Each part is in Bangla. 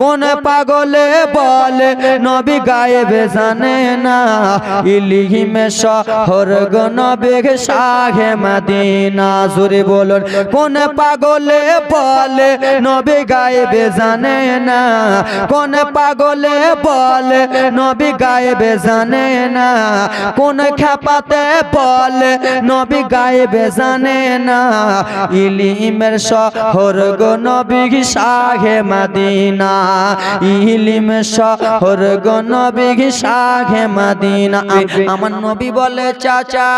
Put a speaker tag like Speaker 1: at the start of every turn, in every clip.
Speaker 1: কোন পাগলে বলে নবী গায়েবে জানে না। ইলিহিমে শহর গো নবী শাহে মদিনা। জুরে বলুন কোন পাগলে বলে নবী গায়েবে জানে না। কোন পাগলে বলে নবী গায়েবে জানে না। কোন খেপাতে বলে নবী গায়েবে জানে না। ইলিমের শহর গো নবী শাহে মদিনা। ইলিম শহর গো নবী শাহে মদিনা। আমার নবী বলে, চাচা,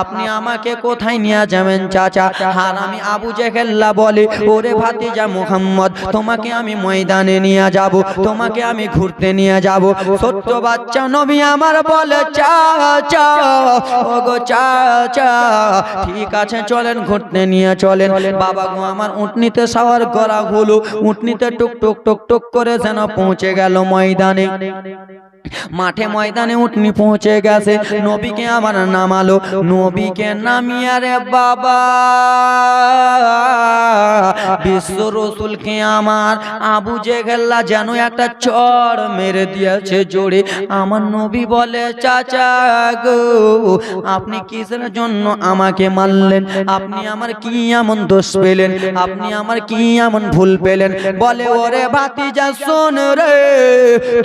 Speaker 1: আপনি আমাকে কোথায় নিয়ে যাবেন চাচা? আর আমি আবু জেহেল্লা বলে, ওরে ভাতিজা মুহাম্মদ, তোমাকে আমি ময়দানে নিয়ে যাব, তোমাকে আমি ঘুরতে নিয়ে যাব। ছোট্ট বাচ্চা নবী আমার বলে, চাচা ও গো চাচা, ঠিক আছে, চলেন, ঘুরতে নিয়ে চলেন। বাবা গো, আমার উঠনিতে সাওয়ার করা হলো উটনিতে টুক টুক টুক টুক করে যেন পৌঁছে গেল ময়দানে। মাঠে ময়দানে উঠনি পৌঁছে গেছে। নবীকে আমার নামালো। নবীকে নামিয়ে রে বাবা, বিশ্ব রসুলকে আমার আবু জেগেল্লা যেন একটা চড় মেরে দিয়েছে জোরে। আমার নবী বলে, চাচা গো, আপনি কিসের জন্য আমাকে মারলেন? আপনি আমার কি এমন দোষ পেলেন? আপনি আমার কি এমন ভুল পেলেন? বলে ওরে ভাতিজা শোন রে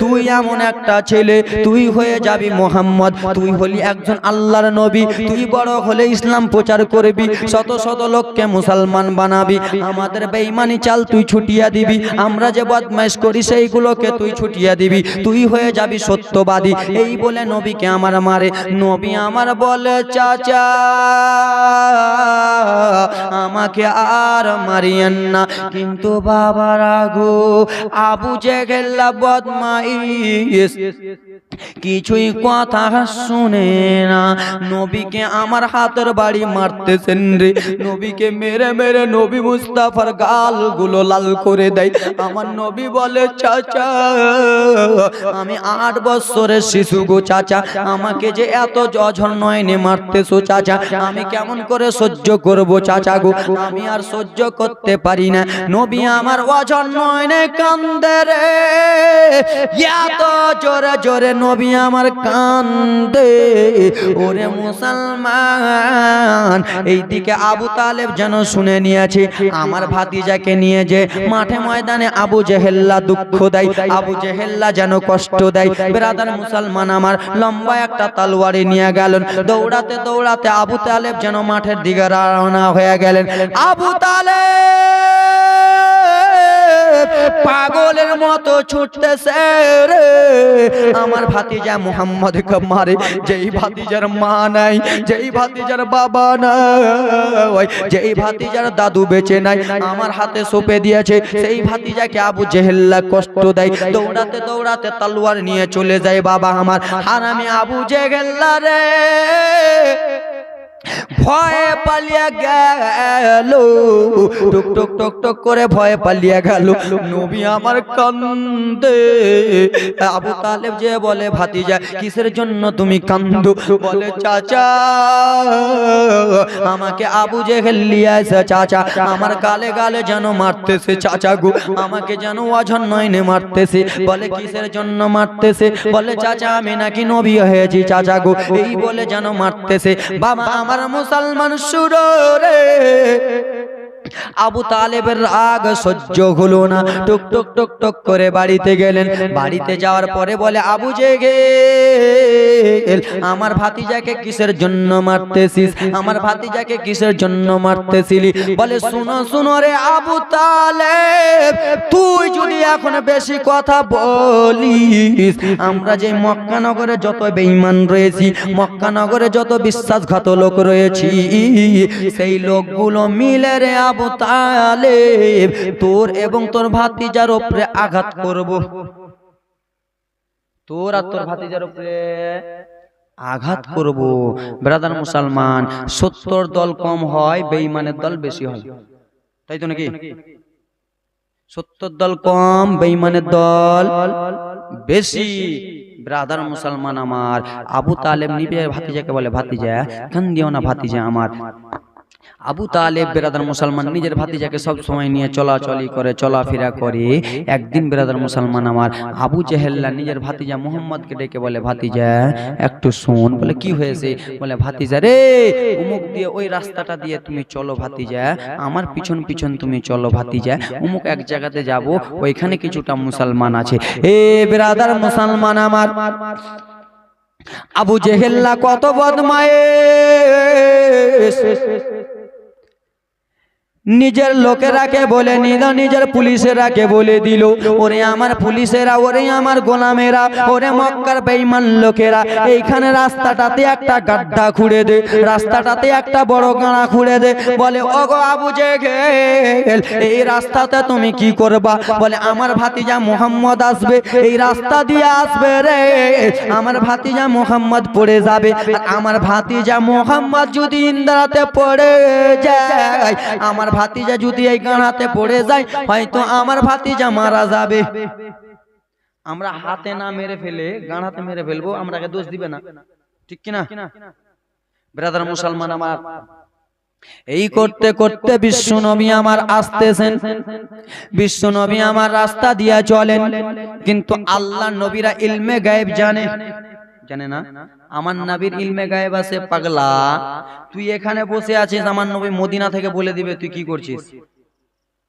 Speaker 1: তুই এমন একটা ছেলে তুই হয়ে যাবি মোহাম্মদ তুই হলি একজন আল্লাহর নবী তুই বড় হলে ইসলাম প্রচার করবি শত শত লোককে মুসলমান বানাবি আমাদের বেঈমানি চাল তুই ছুটিয়া দিবি আমরা যে বদমাইশ করি সেইগুলোকে তুই ছুটিয়া দিবি তুই হয়ে যাবি সত্যবাদী এই বলে নবীকে আমার মারে নবী আমার বলে চাচা আমাকে আর মারিয়েন না কিন্তু বাবার আগো আবু জেগেল্লা বদমাইশ। কিছুই কথা শুনে না। নবীকে আমার হাতের বাড়ি মারতেছেন রে। নবীকে মেরে মেরে নবী মুস্তাফার গালগুলো লাল করে দেয়। আমার নবী বলে, চাচা, আমি আট বছরের শিশু গো চাচা। আমাকে যে এত জঝর নয়নে মারতেছো চাচা, আমি কেমন করে সহ্য করব চাচা গো? আমি আর সহ্য করতে পারি না। নবী আমার অঝর নয়নে কান্দে রে। জোরে জোরে নবী আমার কান্দে। ওরে মুসলমান, এইদিকে আবু তালেব যেন শুনে নিয়েছে, আমার ভাতিজাকে নিয়ে যে মাঠে ময়দানে আবু জেহেল্লা দুঃখ দেয়, আবু জেহেল্লা যেন কষ্ট দেয়। বেরাদার মুসলমান আমার লম্বা একটা তালওয়ারি নিয়ে গেলেন, দৌড়াতে দৌড়াতে আবু তালেব যেন মাঠের দিকে রওনা হয়ে গেলেন। আবু তালেব! পাগলের মতো ছুটতেছে রে। আমার ভাতিজা মোহাম্মদ মারে যেই ভাতিজার মা নাই, যেই ভাতিজার বাবা নাই, যেই ভাতিজার দাদু বেঁচে নাই, আমার হাতে সোপে দিয়েছে, সেই ভাতিজাকে আবু জেহেল্লা কষ্ট দেয়, দৌড়াতে দৌড়াতে তলোয়ার নিয়ে চলে যায় বাবা আমার। আর আমি আবু জেহেল্লা রে। ভয়ে পালিয়ে গেল। টুক টুক টুক টুক করে ভয়ে পালিয়ে গেল। নবী আমার কান্দে। আবু তালেব যে বলে, ভাতিজা, কিসের জন্য তুমি কান্দো? বলে, চাচা, আমাকে আবু যে হেলিয়াছে চাচা, আমার গালে গালে যেন মারতেছে, চাচা গু, আমাকে যেন অঝন নয়নে মারতেছে। বলে, কিসের জন্য মারতেছে? বলে, চাচা, আমি নাকি নবী হয়েছি, চাচা গো, এই বলে যেন মারতেছে। বাবা আমার মুসলমান সুরে আবু তালেবের রাগ সহ্য হলো না। টুক টুক টুক টুক করে বাড়িতে গেলেন। বাড়িতে যাওয়ার পরে বলে, আবু জেগে। আমার ভাতিজাকে কিসের জন্য মারতেছিস? আমার ভাতিজাকে কিসের জন্য মারতেছিলি? বলে, শুনো শুনো রে আবু তালেব, তুই যদি এখন বেশি কথা বলিস, আমরা যে মক্কানগরে যত বেঈমান রয়েছি, মক্কানগরে যত বিশ্বাসঘাত লোক রয়েছি, সেই লোকগুলো মিলে রে আবু তালেব, তোর এবং তোর ভাতিজার উপরে আঘাত করব। তোর আর তোর ভাতিজার উপরে আঘাত করব। ব্রাদার মুসলমান সত্তর দল কম হয় বেঈমানের দল বেশি হয়। তাই তো নাকি? সত্তর দল কম বেঈমানের দল বেশি। ব্রাদার মুসলমান আমার আবু তালেব নিবে ভাতিজাকে বলে ভাতিজা কান দিও না ভাতিজা আমার। আবু তালেব বেরাদার মুসলমান নিজের ভাতিজাকে সব সময় নিয়ে চলাচলি করে, চলাফেরা করে। একদিন বেরাদার মুসলমান আমার আবু জেহেল্লা নিজের ভাতিজা মোহাম্মদকে ডেকে বলে, ভাতিজা, একটু শোন। বলে, কি হয়েছে? বলে, ভাতিজা রে, উমুক দিয়ে ওই রাস্তাটা দিয়ে তুমি চলো ভাতিজা। আমার পিছন পিছন তুমি চলো ভাতিজা। উমুক এক জায়গাতে যাব, ওইখানে কিছুটা মুসলমান আছে। এ বেরাদার মুসলমান আমার আবু জেহেল্লা কত বদমায়েশ। নিজের লোকেরাকে বলে নিল নিজের পুলিশেরাকে বলে দিল। ওরে আমার পুলিশেরা, ওরে আমার গোলামেরা, ওরে মক্কার বেঈমান লোকেরা, এইখানে রাস্তাটাতে একটা গাড্ডা খুঁড়ে দে, রাস্তাটাতে একটা বড় গাড়া খুঁড়ে দে। বলে, ওগো আবু জেগেল, এই রাস্তাতে তুমি কি করবা? বলে, আমার ভাতিজা মোহাম্মদ আসবে, এই রাস্তা দিয়ে আসবে রে। আমার ভাতিজা মোহাম্মদ পড়ে যাবে, আর আমার ভাতিজা মোহাম্মদ যদি ইন্দ্রাতে পড়ে যায়, আমার ভাতিজা যদি এই গাঁড়াতে পড়ে যায়, হয়তো আমার ভাতিজা মারা যাবে। আমরা হাতে না মেরে ফেলে গাঁড়াতে মেরে ফেলব, আমরাকে দোষ দিবে না। ঠিক কিনা? ব্রাদার মুসলমান আমার, এই করতে করতে বিশ্ব নবী আমার আসতেছেন। বিশ্ব নবী আমার রাস্তা দিয়া চলেন। কিন্তু আল্লাহ নবীরা ইলমে গায়েব জানে। জানে না? আমার নবীর ইলমে গায়েব আছে পাগলা। তুই এখানে বসে আছিস আমার নবী মদিনা থেকে বলে দিবে তুই কি করছিস?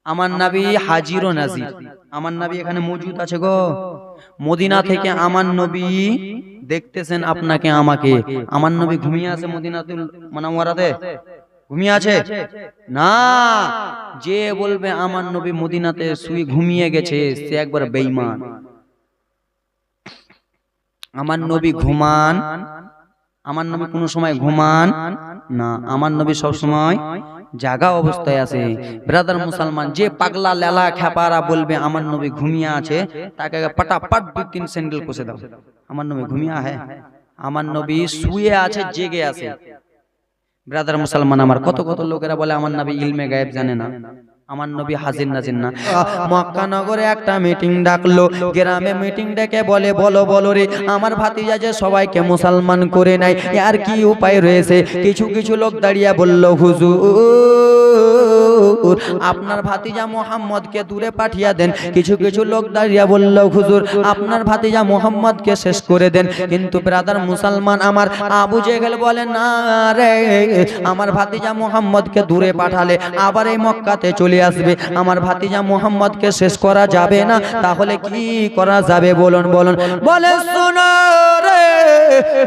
Speaker 1: আমার নবী হাজির ও নাজির। আমার নবী এখানে মজুদ আছে গো। মদিনা থেকে আমার নবী দেখতেছেন আপনাকে আমাকে। আমার নবী ঘুমিয়ে আছে মদিনাতুল মানাওয়ারাতে। ঘুমিয়ে আছে? না। যে বলবে আমার নবী মদিনাতে শুয়ে ঘুমিয়ে গেছে সে একবার বেঈমান। আমার নবী ঘুমান। আমার নবী কোনো সময় ঘুমান। না আমার নবী সব সময় জাগা অবস্থায় আছে। ব্রাদার মুসলমান যে পাগলা লেলা খেপারা বলবে আমার নবী ঘুমিয়ে আছে তাকে পটাপট দুই তিন স্যান্ডেল কষে দাও। আমার নবী ঘুমিয়ে আছে। আমার নবী শুয়ে আছে জেগে আছে। ব্রাদার মুসলমান আমার কত কত লোকেরা বলে আমার নবী ইলমে গায়েব জানে না। আমার নবী হাজির নাজির না মক্কা নগরে একটা মিটিং ডাকলো গ্রামে মিটিং ডেকে বলে বলো বলো রে আমার ভাতিজা যে সবাইকে মুসলমান করে নাই আর কি উপায় রয়েছে? কিছু কিছু লোক দাঁড়িয়ে বলল হুজুর আপনার ভাতিজা মোহাম্মদকে দূরে পাঠিয়ে দেন। কিছু কিছু লোক দাঁড়িয়ে বলল, হুজুর, আপনার ভাতিজা মোহাম্মদকে শেষ করে দেন। কিন্তু ব্রাদার মুসলমান আমার আবু জেগেল বলে, না রে, আমার ভাতিজা মোহাম্মদকে দূরে পাঠালে আবার এই মক্কাতে চলে আসবে। আমার ভাতিজা মোহাম্মদকে শেষ করা যাবে না, তাহলে কি করা যাবে? বলুন বলুন। বলে, শুনো রে,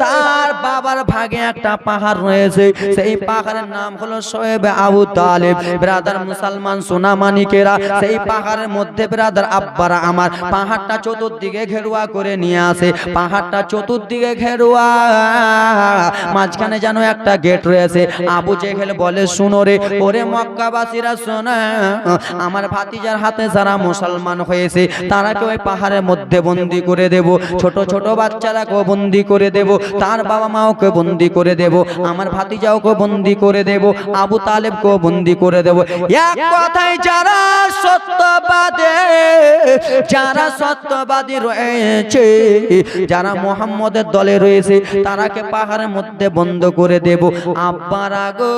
Speaker 1: তার বাবার ভাগে একটা পাহাড় রয়েছে। সেই পাহাড়ের নাম হলো শোয়েব আবু তালেব। ব্রাদার মুসলমান সোনা মানিকেরা, সেই পাহাড়ের মধ্যে ব্রাদার আব্বারা আমার পাহাড়টা চতুর্দিকে ঘেরুয়া করে নিয়ে আসে। পাহাড়টা চতুর্দিকে ঘেরুয়া, মাঝখানে যেন একটা গেট রয়েছে। আবু জেহেল বলে, শুনো রে, ওরে মক্কাবাসীরা শোনা, আমার ভাতিজার হাতে যারা মুসলমান হয়েছে, তারাকে ওই পাহাড়ের মধ্যে বন্দি করে দেব। ছোট ছোট বাচ্চারাকেও বন্দি করে দেব। তার বাবা মাওকে বন্দি করে দেব। আমার ভাতিজাওকে বন্দি করে দেব। আবু তালেবকেও বন্দি করে দেব। এক কথায় যারা সত্যবাদী যারা সত্যবাদী রয়েছে যারা মোহাম্মদের দলে রয়েছে তারাকে পাহাড়ের মধ্যে বন্ধ করে দেব। আব্বার আগো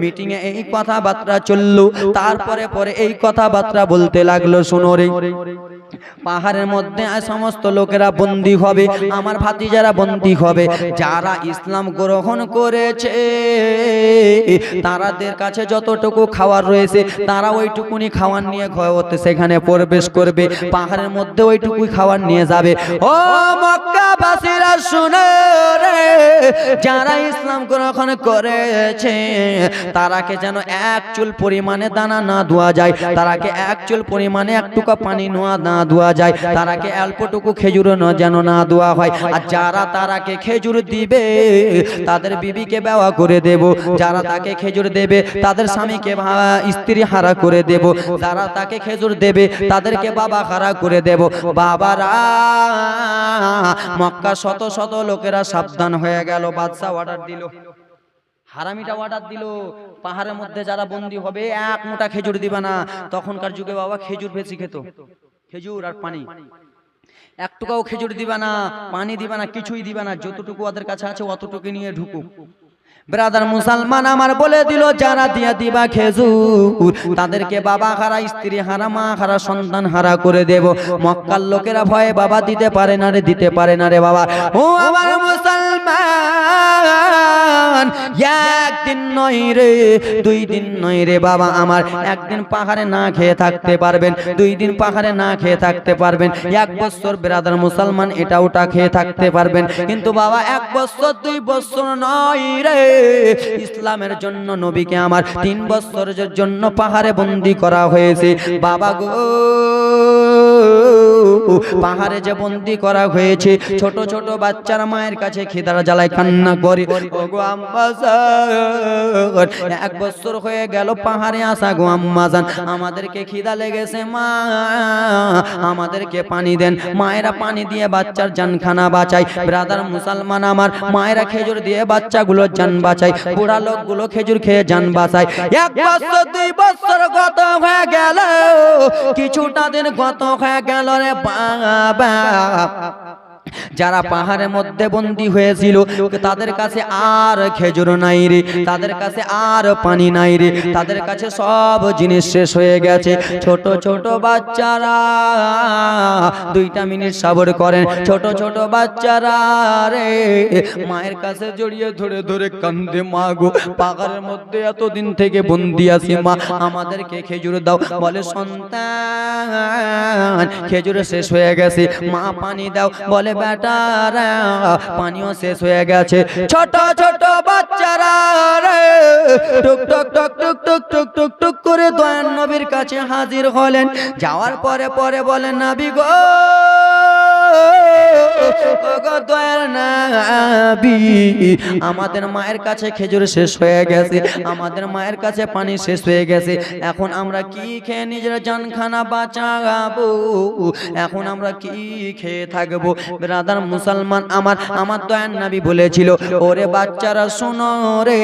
Speaker 1: মিটিং এ এই কথাবার্তা চলল তারপরে পরে এই কথাবার্তা বলতে লাগল শোনো রে। পাহাড়ের মধ্যে সমস্ত লোকেরা বন্দী হবে, আমার ভাতিজারা বন্দী হবে, যারা ইসলাম গ্রহণ করেছে, তারাদের কাছে যতটুকু খাওয়ার রয়েছে, তারা ওইটুকুনি খাওয়ার নিয়ে ঘরতে সেখানে প্রবেশ করবে, পাহাড়ের মধ্যে ওইটুকুই খাওয়ার নিয়ে যাবে। ও মক্কাবাসীরা শুনে যারা ইসলাম গ্রহণ করেছে, তারাকে যেন এক চুল পরিমাণে দানা না ধোয়া যায়, তারাকে এক চুল পরিমাণে এক টুকা পানি নোয়া না ধোয়া যায়, তারাকে অল্পটুকু খেজুর যেন না ধোয়া হয়। আর যারা তারাকে খেজুর দিবে, তাদের বিবিকে বেওয়া করে দেব। যারা তাকে খেজুর দেবে, তাদের স্বামীকে স্ত্রী হারা করে দেব। যারা তাকে খেজুর দেবে, তাদেরকে বাবা হারা করে দেব। বাবারা মক্কা শত শত লোকেরা সাবধান হয়ে গেল বাদশা অর্ডার দিল। হারামিটা অর্ডার দিল। পাহাড়ের মধ্যে যারা বন্দি হবে, এক মোটা খেজুর দিবা না। তখনকার যুগে বাবা খেজুর বেশি খেত। খেজুর আর পানি। এক টুকাও খেজুর দিবা না, পানি দিবা না, কিছুই দিবা না। যতটুকু ওদের কাছে আছে, অতটুকু নিয়ে ঢুকু ব্রাদার মুসলমান আমার বলে দিল, যারা দিয়া দিবা খেজুর, তাদেরকে বাবা হারা, স্ত্রী হারা, মা হারা, সন্তান হারা করে দেব। মক্কার লোকেরা ভয়ে বাবা দিতে পারে না রে, দিতে পারে না রে বাবা। ও আমার মুসলমান! একদিন নয় রে, দুই দিন নয় রে বাবা আমার। একদিন পাহাড়ে না খেয়ে থাকতে পারবেন, দুই দিন পাহাড়ে না খেয়ে থাকতে পারবেন। এক বছর বেরাদার মুসলমান এটা ওটা খেয়ে থাকতে পারবেন। কিন্তু বাবা এক বছর, দুই বছর নয় রে, ইসলামের জন্য নবীকে আমার তিন বছরের জন্য পাহাড়ে বন্দি করা হয়েছে। বাবা গো পাহাড়ে যে বন্দি করা হয়েছে, ছোট ছোট বাচ্চারা মায়ের কাছে খিদার জ্বালায় কান্না করে। এক বছর হয়ে গেল পাহাড়ে আসা গো আম্মাজান আমাদেরকে খিদা লেগেছে মা, আমাদেরকে পানি দেন। মায়েরা পানি দিয়ে বাচ্চার জানখানা বাঁচায়। ব্রাদার মুসলমান আমার, মায়েরা খেজুর দিয়ে বাচ্চাগুলোর জান বাঁচায়। বুড়া লোকগুলো খেজুর খেয়ে জান বাঁচায়। এক বছর, দুই বছর গত হয়ে গেল, কিছুটা দিন গত হয়ে গেল রে وابا যারা পাহাড়ের মধ্যে বন্দী হয়েছিল তাদের কাছে আর খেজুর নাই রে তাদের কাছে আর পানি নাই রে তাদের কাছে সব জিনিস শেষ হয়ে গেছে ছোট ছোট বাচ্চারা দুইটা মিনিট সাবর করেন ছোট ছোট বাচ্চারা রে মায়ের কাছে জড়িয়ে ধরে ধরে কান্দে মা গো পাহাড়ের মধ্যে এতদিন থেকে বন্দি আছি মা আমাদেরকে খেজুর দাও। বলে সন্তান খেজুর শেষ হয়ে গেছে। মা পানি দাও বলে বেটারা পানিও শেষ হয়ে গেছে। ছোট ছোট বাচ্চারা টুক টুক টুক টুক টুক টুক টুক টুক করে দয়ান নবীর কাছে হাজির হলেন। যাওয়ার পরে পরে বলেন, নবী গো আমাদের মায়ের কাছে খেজুর শেষ হয়ে গেছে, আমাদের মায়ের কাছে পানি শেষ হয়ে গেছে। এখন আমরা কি খেয়ে নিজের জানখানা বাঁচাবো? এখন আমরা কি খেয়ে থাকব? ব্রাদার মুসলমান আমার আমার দয়ার নাবি বলেছিল ওরে বাচ্চারা শোনো রে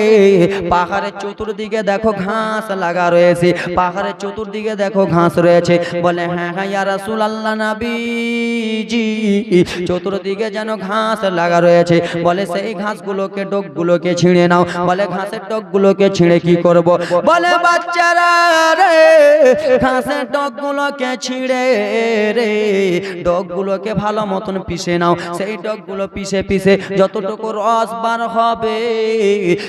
Speaker 1: পাহাড়ের চতুর্দিকে দেখো ঘাস লাগা রয়েছে পাহাড়ের চতুর্দিকে দেখো ঘাস রয়েছে বলে হ্যাঁ হ্যাঁ ইয়া রাসূল আল্লাহ নবীজি চতুর্দিকে যেন ঘাস লাগা রয়েছে বলে সেই ঘাসগুলোকে ডোকগুলোকে ছিঁড়ে নাও বলে ঘাসের ডোকগুলোকে ছিঁড়ে কি করব? বলে বাচ্চারা রে ঘাসের ডগগুলোকে ছিঁড়ে রে ডগগুলোকে ভালো মতন পিষে নাও, সেই ডগগুলো পিষে পিষে যতটুকু রস বার হবে,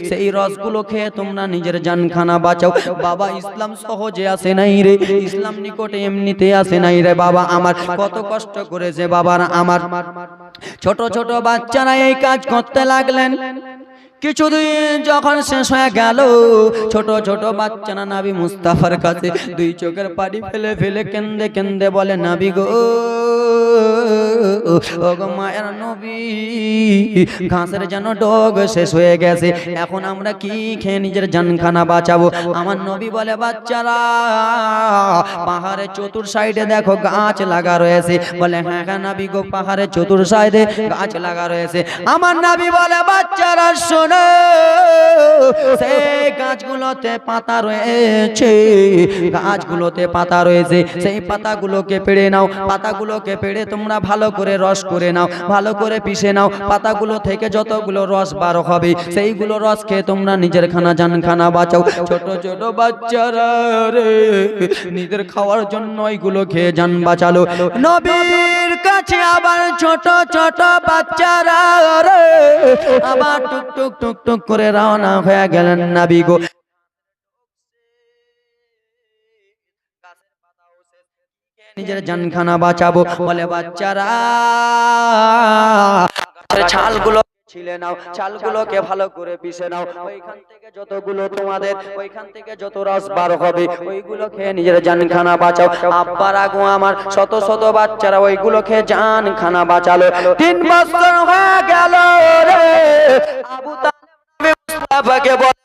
Speaker 1: সেই রসগুলো খেয়ে তোমরা নিজের জানখানা বাঁচাও। বাবা, ইসলাম সহজে আসে নাই রে, ইসলাম নিকটে এমনিতে আসে নাই রে বাবা, আমার কত কষ্ট করেছে বাবার আমার। ছোট ছোট বাচ্চারা এই কাজ করতে লাগলেন। কিছুদিন যখন শেষ হয়ে গেল, ছোট ছোট বাচ্চারা নাবি মুস্তাফার কাছে দুই চোখের পানি ফেলে ফেলে কেন্দে কেন্দে বলে, নাবি গো ওগো মায়ের নবী, ঘাসের যেন ডগ শেষ হয়ে গেছে। এখন আমরা কি খেয়ে নিজের জানখানা বাঁচাবো? আমার নবী বলে, বাচ্চারা, পাহাড়ের চতুর সাইডে দেখো গাছ লাগা রয়েছে। বলে হ্যাঁ হ্যাঁ নাবি গো, পাহাড়ের চতুর সাইডে গাছ লাগা রয়েছে। আমার নাবি বলে, বাচ্চারা, শোনো সেই গাছগুলোতে পাতা রয়েছে, গাছগুলোতে পাতা রয়েছে। সেই পাতাগুলোকে পেড়ে নাও, পাতাগুলোকে পেড়ে তোমরা ভালো করে রস করে নাও, ভালো করে পিষে নাও। পাতাগুলো থেকে যতগুলো রস বার হবে, সেইগুলো রস খেয়ে তোমরা নিজের খানা জান খানা বাঁচাও। ছোট ছোট বাচ্চারা রে, নিজের খাওয়ার জন্য ওইগুলো খেয়ে যান বাঁচালো। নবীর কাছে আবার ছোট ছোট বাচ্চারা রে, আবার টুক টুক টুক টুক করে রওনা হয়ে গেলেন নাবি গো। নিজের জানখানা বাঁচাবো। বলে, বাচ্চারা ছালগুলো ছিলে নাও চালগুলোকে ভালো করে পিষে নাও। ওইখান থেকে যতগুলো তোমাদের, ওইখান থেকে যত রস বার হবে, ওইগুলো খেয়ে নিজের জানখানা বাঁচাও। আব্বার আগু আমার, শত শত বাচ্চারা ওইগুলো খেয়ে জানখানা বাঁচালো। তিন বছর হয়ে গেল রে। আবু তালেব মুস্তাফাকে বলে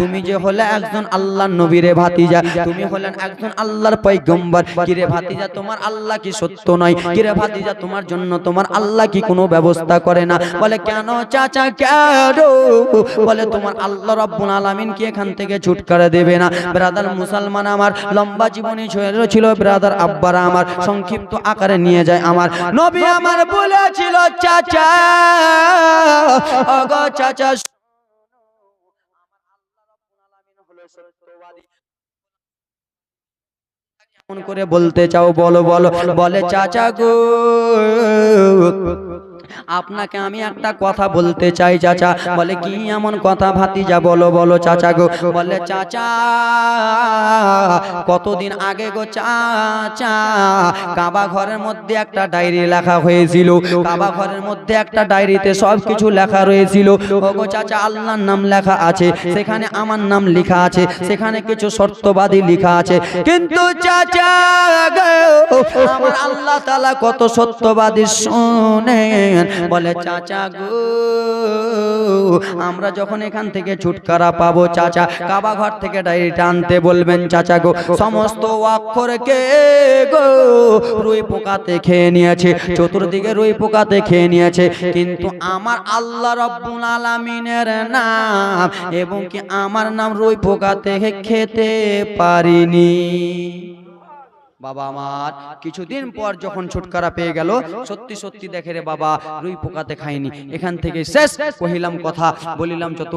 Speaker 1: তুমি যে হলে একজন নবীরে ভাতিজা, তুমি হলেন একজন আল্লাহর কিরে ভাতিজা, তোমার আল্লাহ কি সত্য নয়? কিরে ভাতিজা, তোমার জন্য তোমার আল্লাহ কি কোনো ব্যবস্থা করে না? বলে, কেন চাচা, কেন? বলে, তোমার আল্লাহ রব্বুল আলামিন কি এখান থেকে ছুটকারা দেবে না? ব্রাদার মুসলমান আমার, লম্বা জীবনী ছিল ব্রাদার আব্বারা আমার, সংক্ষিপ্ত আকারে নিয়ে যায় আমার। নবী আমার বলেছিল, চাচা চাচা করে বলতে চাও বলো বলো বলে চাচা গো। আপনাকে আমি একটা কথা বলতে চাই চাচা। বলে কি এমন কথা ভাতিজা? বলো বলো চাচা গো। বলে চাচা কতদিন আগে গো চাচা? কাবা ঘরের মধ্যে একটা ডায়েরি লেখা হয়েছিল। কাবা ঘরের মধ্যে একটা ডায়েরিতে সব কিছু লেখা রয়েছিল। ও গো চাচা আল্লাহর নাম লেখা আছে। সেখানে আমার নাম লেখা আছে। সেখানে কিছু শর্তবাদী লেখা আছে। কিন্তু চাচা গো আমার আল্লাহ তাআলা কত সত্যবাদী শোনেন বলে, চাচা গো, আমরা যখন এখান থেকে ছুটকারা পাবো, চাচা কাবা ঘর থেকে ডায়েরিটা আনতে বলবেন, চাচা গো, সমস্ত অক্ষরকে গো রুই পোকাতে খেয়ে নিয়েছে, চতুর্দিকে রুই পোকাতে খেয়ে নিয়েছে, কিন্তু আমার আল্লাহ রব্বুল আলামিনের নাম এবং কি আমার নাম রুই পোকাতে খেতে পারিনি? বাবা আমার কিছুদিন পর যখন ছুটকারা পেয়ে গেল সত্যি সত্যি দেখে রে বাবা রুই পোকাতে খাইনি। এখান থেকে শেষ কহিলাম কথা বলিলাম যত